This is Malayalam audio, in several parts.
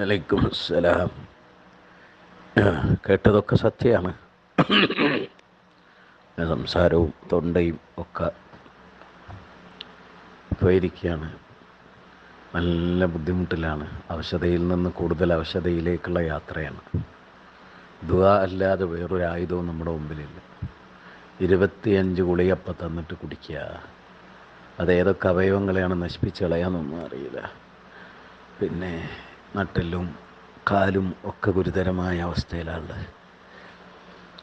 വലൈക്കും അസ്സലാം. കേട്ടതൊക്കെ സത്യമാണ്. സംസാരവും തൊണ്ടയും ഒക്കെ പോയിരിക്കുകയാണ് നല്ല ബുദ്ധിമുട്ടിലാണ്. അവശതയിൽ നിന്ന് കൂടുതൽ അവശതയിലേക്കുള്ള യാത്രയാണ്. ദുആ അല്ലാതെ വേറൊരു ആയുധവും നമ്മുടെ മുമ്പിലില്ല. ഇരുപത്തിയഞ്ച് ഗുളിയപ്പം തന്നിട്ട് കുടിക്കുക. അതേതൊക്കെ അവയവങ്ങളെയാണ് നശിപ്പിച്ച് കളയാന്നൊന്നും അറിയില്ല. പിന്നെ നട്ടെല്ലും കാലും ഒക്കെ ഗുരുതരമായ അവസ്ഥയിലാണ്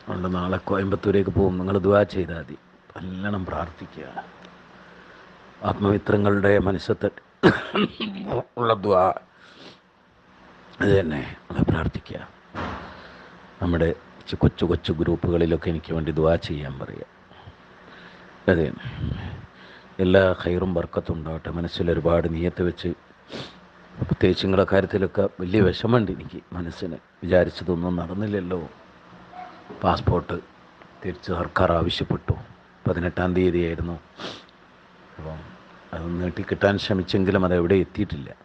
അതുകൊണ്ട് നാളെ കോയമ്പത്തൂരേക്ക് പോകും. നിങ്ങൾ ദുആ ചെയ്താൽ മതി. നല്ലോണം പ്രാർത്ഥിക്കുക. ആത്മമിത്രങ്ങളുടെ മനസ്സത്തെ ഉള്ള ദ്വാ അത് തന്നെ. നമ്മൾ പ്രാർത്ഥിക്കുക. നമ്മുടെ കൊച്ചു കൊച്ചു ഗ്രൂപ്പുകളിലൊക്കെ എനിക്ക് വേണ്ടി ദ്വാ ചെയ്യാൻ പറയുക. അതെ എല്ലാ ഹൈറും വർക്കത്തും ഉണ്ടാവട്ടെ. മനസ്സിൽ ഒരുപാട് നീയത്ത് വെച്ച് പ്രത്യേകിച്ച് നിങ്ങളുടെ കാര്യത്തിലൊക്കെ വലിയ വിഷമമുണ്ട് എനിക്ക് മനസ്സിന്. വിചാരിച്ചതൊന്നും നടന്നില്ലല്ലോ. പാസ്പോർട്ട് തിരിച്ച് സർക്കാർ ആവശ്യപ്പെട്ടു. പതിനെട്ടാം തീയതിയായിരുന്നു. അപ്പം അത് നീട്ടി കിട്ടാൻ ശ്രമിച്ചെങ്കിലും അത് എവിടെ എത്തിയിട്ടില്ല.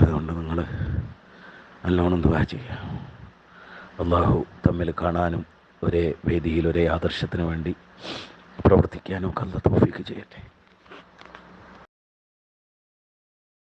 അതുകൊണ്ട് നിങ്ങൾ നല്ലോണം ദുവാ ചെയ്യുക. അള്ളാഹു തമ്മിൽ കാണാനും ഒരേ വേദിയിൽ ഒരേ ആദർശത്തിന് വേണ്ടി പ്രവർത്തിക്കാനും കല്ല തോഫിക്ക് ചെയ്യട്ടെ.